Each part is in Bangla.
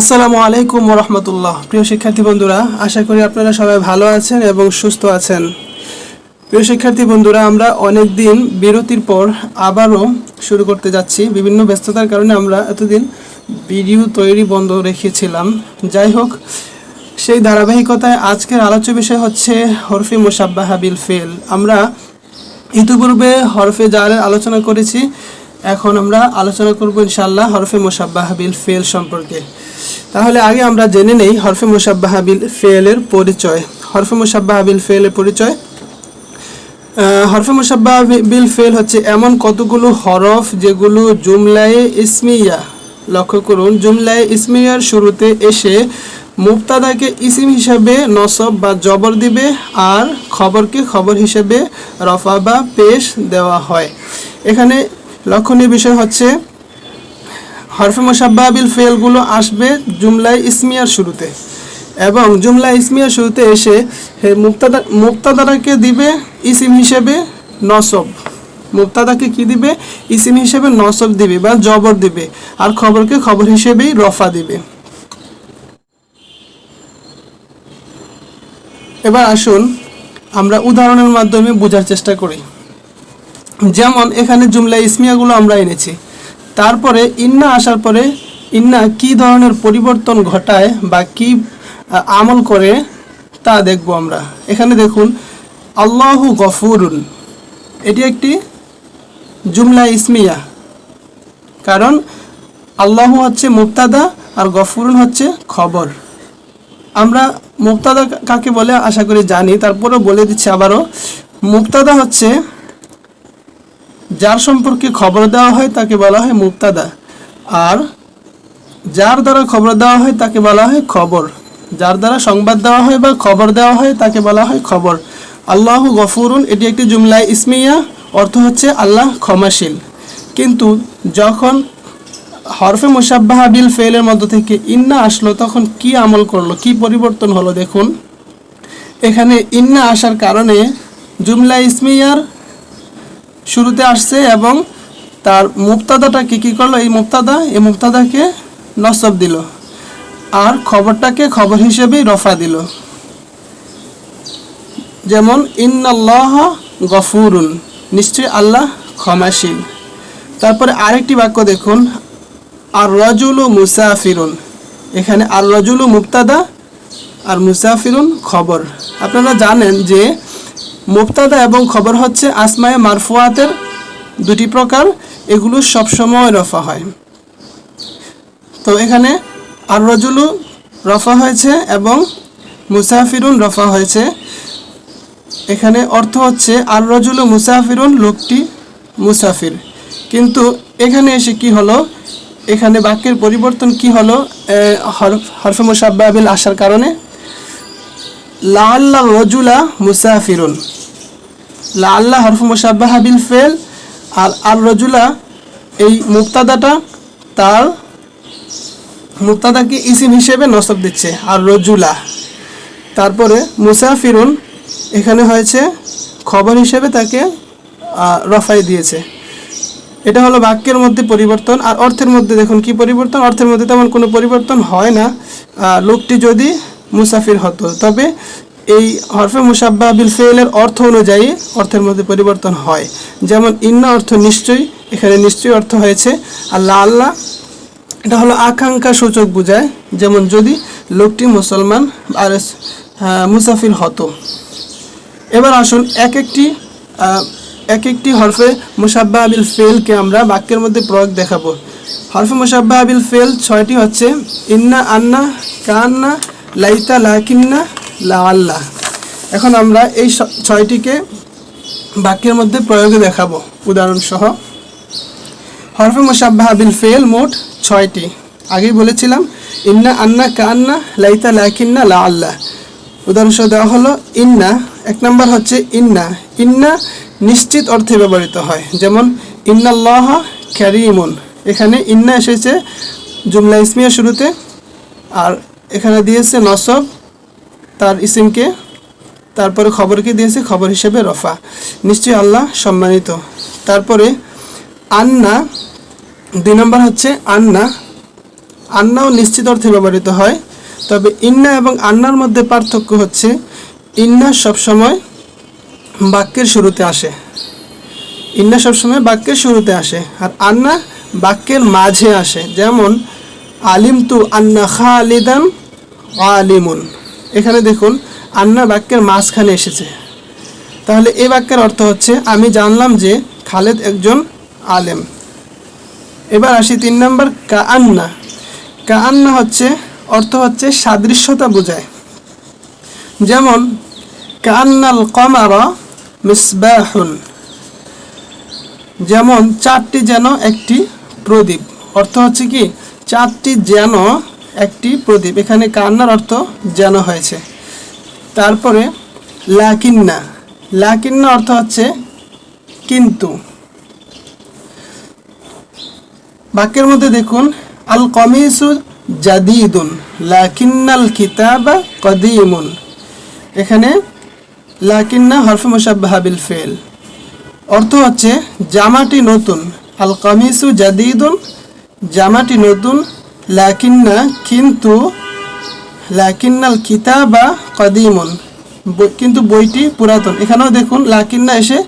আসসালামু আলাইকুম রহমতুল্লাহ প্রিয় শিক্ষার্থী বন্ধুরা, আশা করি আপনারা সবাই ভালো আছেন এবং সুস্থ আছেন। প্রিয় শিক্ষার্থী বন্ধুরা, আমরা অনেক দিন বিরতির পর আবারও শুরু করতে যাচ্ছি। বিভিন্ন ব্যস্ততার কারণে আমরা এতদিন ভিডিও তৈরি বন্ধ রেখেছিলাম। যাই হোক, সেই ধারাবাহিকতায় আজকের আলোচ্য বিষয় হচ্ছে হরফি মুসাব্বাহা বিল ফেল। আমরা ইতিপূর্বে হরফে জারের আলোচনা করেছি। এখন আমরা আলোচনা করব ইনশাআল্লাহ হরফে মুসাব্বাহা বিল ফেল সম্পর্কে। তাহলে আগে আমরা জেনে নেই হরফে মুসাব্বাহা বিল ফেলের পরিচয়। হরফে মুসাব্বাহা বিল ফেলের পরিচয়? হরফে মুসাব্বাহ বিল ফেল হচ্ছে এমন কতগুলো হরফ যেগুলো জুমলায়ে ইসমিয়া, লক্ষ্য করুন, জুমলায়ে ইসমিয়ার শুরুতে এসে মুক্তাদাকে ইসিম হিসাবে নসব বা জবর দিবে আর খবরকে খবর হিসেবে রফা বা পেশ দেওয়া হয়। এখানে লক্ষণীয় বিষয় হচ্ছে, হরফে মুসাব্বাহ বিল ফেলগুলো আসবে জুমলায় ইসমিয়ার শুরুতে এবং জুমলা ইসমিয়ার শুরুতে এসে মুক্তাদা মুক্তাদারাকে দিবে ইসিম হিসেবে নসব। মুক্তাদাকে কি দিবে? ইসিম হিসেবে নসব দিবে বা জবর দিবে আর খবরকে খবর হিসেবেই রফা দিবে। এবার আসুন আমরা উদাহরণের মাধ্যমে বোঝার চেষ্টা করি। যেমন এখানে জুমলা ইসমিয়াগুলো আমরা এনেছি। তারপরে ইন্না আসার পরে ইন্না কি ধরনের পরিবর্তন ঘটায় বা কি আমল করে তা দেখব আমরা। এখানে দেখুন, আল্লাহু গফুরুন। এটি একটি জুমলা ইসমিয়া। কারণ আল্লাহ হচ্ছে মুক্তাদা আর গফুরুন হচ্ছে খবর। আমরা মুক্তাদা কাকে বলে আশা করি জানি, তারপরেও বলে দিচ্ছি আবারও। মুক্তাদা হচ্ছে যার সম্পর্কে খবর দেওয়া হয় তাকে বলা হয় মুক্তাদা আর যার দ্বারা খবর দেওয়া হয় তাকে বলা হয় খবর। যার দ্বারা সংবাদ দেওয়া হয় বা খবর দেওয়া হয় তাকে বলা হয় খবর। আল্লাহ গফুরুন, এটি একটি জুমলায় ইসমিয়া, অর্থ হচ্ছে আল্লাহ ক্ষমাশীল। কিন্তু যখন হরফে মুসাব্বাহা বিল ফেলের মধ্য থেকে ইন্না আসলো, তখন কি আমল করল, কি পরিবর্তন হলো দেখুন। এখানে ইন্না আসার কারণে জুমলা ইসমিয়ার শুরুতে আসছে এবং তার মুক্তাদাটাকে কি করল? এই মুক্তাদা, এই মুক্তাদাকে নসব দিল। আর খবরটাকে খবর হিসেবেই রফা দিল। যেমন, ইন্নাল্লাহ গফুরুন, নিশ্চয়ই আল্লাহ ক্ষমাশীল। তারপরে আরেকটি বাক্য দেখুন আর রজুলু মুসাফিরুন। এখানে আর রজুলু মুক্তাদা আর মুসাফিরুন খবর। আপনারা জানেন যে মুক্তাদা এবং খবর হচ্ছে আসমায়ে মারফুয়াতের দুটি প্রকার, এগুলো সবসময় রফা হয়। তো এখানে আর রজুলু রফা হয়েছে এবং মুসাফিরুন রফা হয়েছে। এখানে অর্থ হচ্ছে আর রজুলু মুসাফিরুন, লোকটি মুসাফির। কিন্তু এখানে এসে কি হলো? এখানে বাক্যের পরিবর্তন কি হলো? হরফে মুসাব্বাবিল আসার কারণে। লাল্লা রজুলা মুসাফিরুন। লাল্লা হরফ মুসাব্বাহা বিল ফেল, আর আর রজুলা এই মুক্তাদাটা তার মুক্তাদাকে ইসিম হিসেবে নসব দিচ্ছে আর রজুলা তারপরে মুসাফিরুন এখানে হয়েছে খবর হিসেবে তাকে রফাই দিয়েছে। এটা হলো বাক্যের মধ্যে পরিবর্তন, আর অর্থের মধ্যে দেখুন কি পরিবর্তন, অর্থের মধ্যে তেমন কোনো পরিবর্তন হয় না। লোকটি যদি মুসাফির হতো, তবে এই হরফে মুসাব্বা বিল ফেলের অর্থ অনুযায়ী অর্থের মধ্যে পরিবর্তন হয়। যেমন, ইন্না অর্থ নিশ্চয়ই, এখানে নিশ্চয়ই অর্থ হয়েছে। আল্লাহ আল্লাহ, এটা হলো আকাঙ্ক্ষা সূচক বোঝায়। যেমন, যদি লোকটি মুসলমান, আর মুসাফির হতো। এবার আসুন এক একটি এক একটি হরফে মুসাব্বা আবিল ফেলকে আমরা বাক্যের মধ্যে প্রয়োগ দেখাবো। হরফে মুসাব্বা আবিল ফেল ছয়টি হচ্ছে, ইন্না আন্না কান্না লাইতা লাকিন্না লা আল্লাহ। এখন আমরা এই ছয়টিকে বাক্যের মধ্যে প্রয়োগে দেখাবো। উদাহরণ সহ হরফে মুসাব্বাহ বিল ফেল মোট ছয়টি। আগেই বলেছিলাম, ইন্না আন্না কান্না লাইতা লাকিন্না লা আল্লাহ। উদাহরণস্বরূপ দেওয়া হলো, ইন্না। এক নম্বর হচ্ছে, ইন্না। ইন্না নিশ্চিত অর্থে ব্যবহৃত হয়। যেমন, ইন্নাল্লাহ ক্যারিমুন এখানে ইন্না এসেছে, জুমলা ইসমিয়া শুরুতে। আর এখানে দিয়েছে নসব তার ইসিমকে, তারপরে খবরকে দিয়েছে? খবর হিসেবে রফা। নিশ্চয়ই আল্লাহ সম্মানিত। তারপরে আন্না, দুই নম্বর হচ্ছে আন্না। আন্নাও নিশ্চিত অর্থে ব্যবহৃত হয়। তবে ইন্না এবং আন্নার মধ্যে পার্থক্য হচ্ছে, ইন্না সবসময় বাক্যের শুরুতে আসে। ইন্না সবসময় বাক্যের শুরুতে আসে আর আন্না বাক্যের মাঝে আসে। যেমন আলিম তু আন্না খালিদান আলিমুন এখানে দেখুন, আন্না বাক্যের মাঝখানে এসেছে। তাহলে এই বাক্যের অর্থ হচ্ছে, আমি জানলাম যে খালেদ একজন আলেম। এবার আসি তিন নম্বর, কাআন্না। কাআন্না হচ্ছে, অর্থ হচ্ছে সাদৃশ্যতা বোঝায়। যেমন কান্নাল কমারা মিসবাহুন। যেমন চারটি যেন একটি প্রদীপ। অর্থ হচ্ছে কি চারটি যেন একটি প্রদীপ। এখানে কান্নার অর্থ যেন হয়েছে। তারপরে, লাকিন্না। লাকিন্না অর্থ হচ্ছে কিন্তু। বাক্যের মধ্যে দেখুন আল কমিসু জাদিদুন, লাকিন্নাল কিতাবা কদিমুন। এখানে, লাকিন্না হরফ মুসাব্বাহা বিল ফেল। অর্থ হচ্ছে, জামাটি নতুন। আল কামিসু জাদিদুন, জামাটি নতুন লাকিন্না কিন্তু, লাকিন্নাল কিতাবা কদিমুন। কিন্তু বইটি পুরাতন। এখানেও দেখুন, লাকিন্না এসে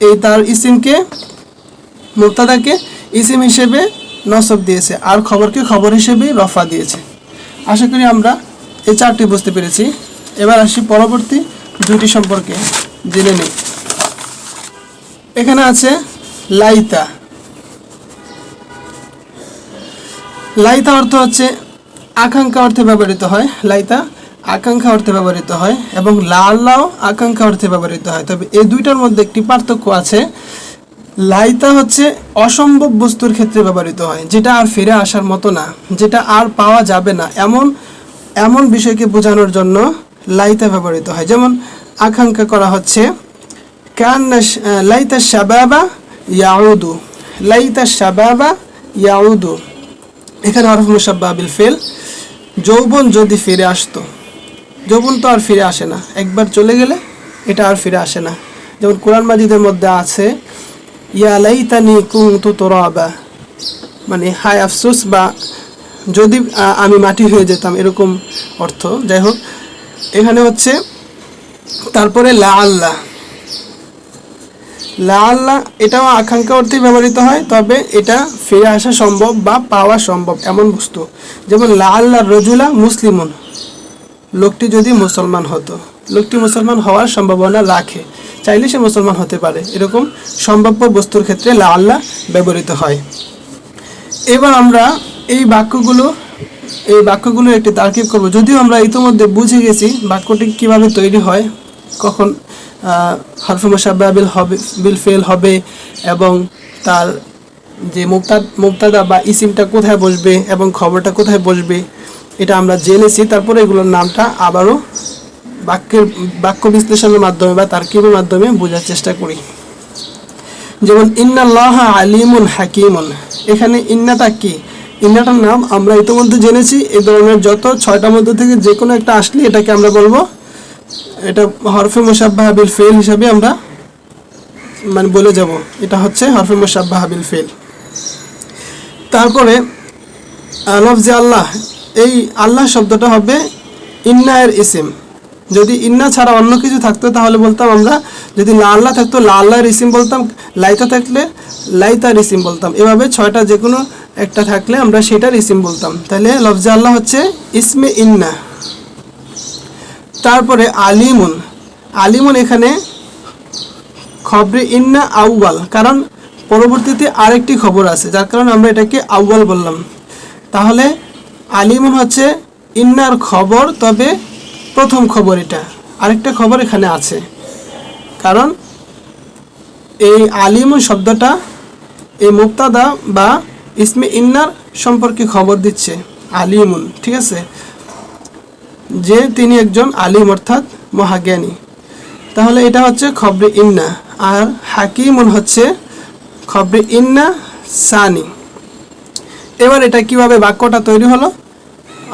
এই তার ইসিমকে মুক্তাদাকে ইসিম হিসেবে নসব দিয়েছে, আর খবরকে খবর হিসেবে রফা দিয়েছে। আশা করি আমরা এই চারটি বুঝতে পেরেছি। এবার আসি পরবর্তী দুটি সম্পর্কে জেনে নিই। এখানে আছে লাইতা। লাইতা অর্থ হচ্ছে আকাঙ্ক্ষা অর্থে ব্যবহৃত হয়, লাইতা আকাঙ্ক্ষা অর্থে ব্যবহৃত হয় এবং লাল্লাও আকাঙ্ক্ষা অর্থে ব্যবহৃত হয়। তবে এই দুইটার মধ্যে একটি পার্থক্য আছে, লাইতা হচ্ছে অসম্ভব বস্তুর ক্ষেত্রে ব্যবহৃত হয়, যেটা আর ফিরে আসার মতো না, যেটা আর পাওয়া যাবে না। এমন এমন বিষয়কে বোঝানোর জন্য লাইতা ব্যবহৃত হয়। যেমন আকাঙ্ক্ষা করা হচ্ছে, কান্না লাইতা শাবাবা ইয়াউদু লাইতা শাবাবা ইয়াউদু। এখানে হরফ মুসাব্বা বিল ফেল। যৌবন যদি ফিরে আসতো, যৌবন তো আর ফিরে আসে না। একবার চলে গেলে এটা আর ফিরে আসে না। যেমন কোরআন মাজিদের মধ্যে আছে, ইয়া লাইতানি কুনতু তুরাবা। মানে হায় আফসোস বা যদি আমি মাটি হয়ে যেতাম, এরকম অর্থ। যাই হোক, এখানে হচ্ছে, তারপরে লা আল্লাহ। লা আল্লাহ, এটাও আকাঙ্ক্ষা অর্থে ব্যবহৃত হয়, তবে এটা ফিরে আসা সম্ভব বা পাওয়া সম্ভব এমন বস্তু। যেমন লাল রজুলা মুসলিমুন। লোকটি যদি মুসলমান হতো, লোকটি মুসলমান হওয়ার সম্ভাবনা রাখে, চাইলে সে মুসলমান হতে পারে। এরকম সম্ভাব্য বস্তুর ক্ষেত্রে লা আল্লাহ ব্যবহৃত হয়। এবার আমরা এই বাক্যগুলো, এই বাক্যগুলোর একটি তার্কিব করব। যদিও আমরা ইতিমধ্যে বুঝে গেছি বাক্যটি কীভাবে তৈরি হয়, কখন হরফ মুসাব্বা বিল হবে, বিল ফেল হবে এবং তার যে মুক্তা, মুক্তাদা বা ইসিমটা কোথায় বসবে এবং খবরটা কোথায় বসবে, এটা আমরা জেনেছি। তারপরে এগুলোর নামটা আবারও বাক্যের, বাক্য বিশ্লেষণের মাধ্যমে বা তার্কিবের মাধ্যমে বোঝার চেষ্টা করি। যেমন, ইন্নাল্লাহ আলিমুন হাকিমুন। এখানে ইন্নাটা কি? ইন্নাটার নাম আমরা ইতিমধ্যে জেনেছি। এই ধরনের যত ছয়টার মধ্যে থেকে যে কোনো একটা আসলে এটাকে আমরা বলব এটা হরফে মুসাব্বাহ বিল ফেল হিসাবে আমরা মানে বলে যাব। এটা হচ্ছে হরফে মুসাব্বাহ বিল ফেল তারপরে লফজে আল্লাহ, এই আল্লাহ শব্দটা হবে ইন্না এর ইসিম। যদি ইন্না ছাড়া অন্য কিছু থাকতো, তাহলে বলতাম আমরা, যদি লা আল্লাহ থাকতো, লা আল্লাহর ইসিম বলতাম, লাইতা থাকলে লাইতার ইসিম বলতাম। এভাবে ছয়টা যে কোনো একটা থাকলে আমরা সেটার ইসিম বলতাম। তাহলে লফজে আল্লাহ হচ্ছে ইসমে ইন্না। তারপরে আলিমুন। আলিমুন এখানে খবরে ইন্না আউয়াল, কারণ পরবর্তীতে আরেকটি খবর আছে, যার কারণে আমরা এটাকে আউয়াল বললাম। তাহলে আলিমুন হচ্ছে ইন্নার খবর, তবে প্রথম খবর এটা। আরেকটা খবর এখানে আছে, কারণ এই আলিমুন শব্দটা এই মুক্তাদা বা ইসমে ইন্নার সম্পর্কে খবর দিচ্ছে, আলিমুন, ঠিক আছে? যে তিনি একজন আলিম অর্থাৎ মহাজ্ঞানী। তাহলে এটা হচ্ছে খবরে ইন্না, আর হাকিমুন হচ্ছে খবরে ইন্না সানি। এবার এটা কীভাবে বাক্যটা তৈরি হলো?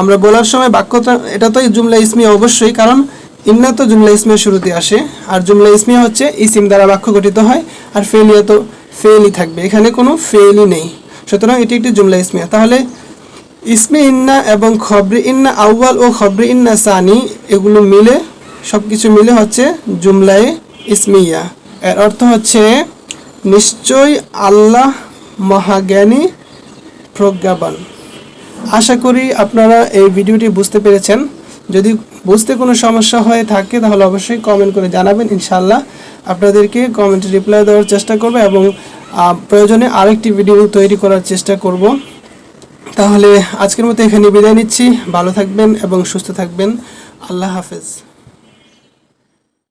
আমরা বলার সময় বাক্যটা, এটা তো জুমলা ইসমি অবশ্যই, কারণ ইন্না তো জুমলা ইসমিয়া শুরুতে আসে, আর জুমলা ইসমিয়া হচ্ছে ইসিম দ্বারা বাক্য গঠিত হয়, আর ফেলিয়া তো ফেলই থাকবে, এখানে কোনো ফেলই নেই। সুতরাং এটি একটি জুমলা ইসমিয়া। তাহলে ইসমে ইন্না এবং খবরে ইন্না আউয়াল ও খবরে ইন্না সানি, এগুলো মিলে সব কিছু মিলে হচ্ছে জুমলায় ইসমিয়া। এর অর্থ হচ্ছে নিশ্চয় আল্লাহ মহাজ্ঞানী, প্রজ্ঞাবান। আশা করি আপনারা এই ভিডিওটি বুঝতে পেরেছেন। যদি বুঝতে কোনো সমস্যা হয়ে থাকে, তাহলে অবশ্যই কমেন্ট করে জানাবেন ইনশাল্লাহ আপনাদেরকে কমেন্টে রিপ্লাই দেওয়ার চেষ্টা করব এবং প্রয়োজনে আরেকটি ভিডিও তৈরি করার চেষ্টা করব। তাহলে আজকের মতো এখানে বিদায় নিচ্ছি। ভালো থাকবেন এবং সুস্থ থাকবেন। আল্লাহ হাফেজ।